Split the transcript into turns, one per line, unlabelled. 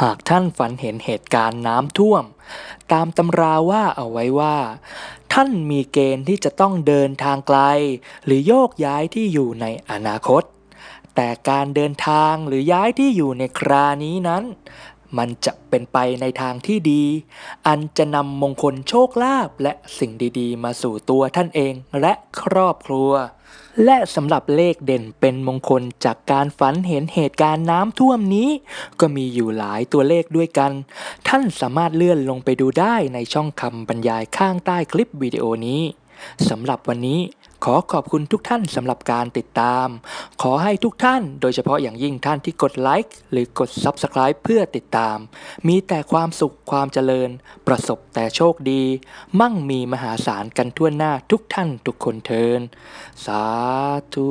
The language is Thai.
หากท่านฝันเห็นเหตุการณ์น้ำท่วม ตามตำราว่าเอาไว้ว่า ท่านมีเกณฑ์ที่จะต้องเดินทางไกล หรือโยกย้ายที่อยู่ในอนาคต แต่การเดินทางหรือย้ายที่อยู่ในครานี้นั้น มันจะเป็นไปในทางที่ดี อันจะนำมงคลโชคลาภและสิ่งดีๆ มาสู่ตัวท่านเองและครอบครัว และสำหรับเลขเด่นเป็นมงคลจากการฝันเห็นเหตุการณ์น้ำท่วมนี้ ก็มีอยู่หลายตัวเลขด้วยกัน ท่านสามารถเลื่อนลงไปดูได้ในช่องคำบรรยายข้างใต้คลิปวิดีโอนี้ สำหรับวันนี้ขอขอบคุณทุกท่านสำหรับการติดตาม ขอให้ทุกท่านโดยเฉพาะอย่างยิ่งท่านที่กดไลค์หรือกด Subscribe เพื่อติดตาม มีแต่ความสุขความเจริญ ประสบแต่โชคดี มั่งมีมหาศาลกันทั่วหน้าทุกท่านทุกคนเทิน สาธุ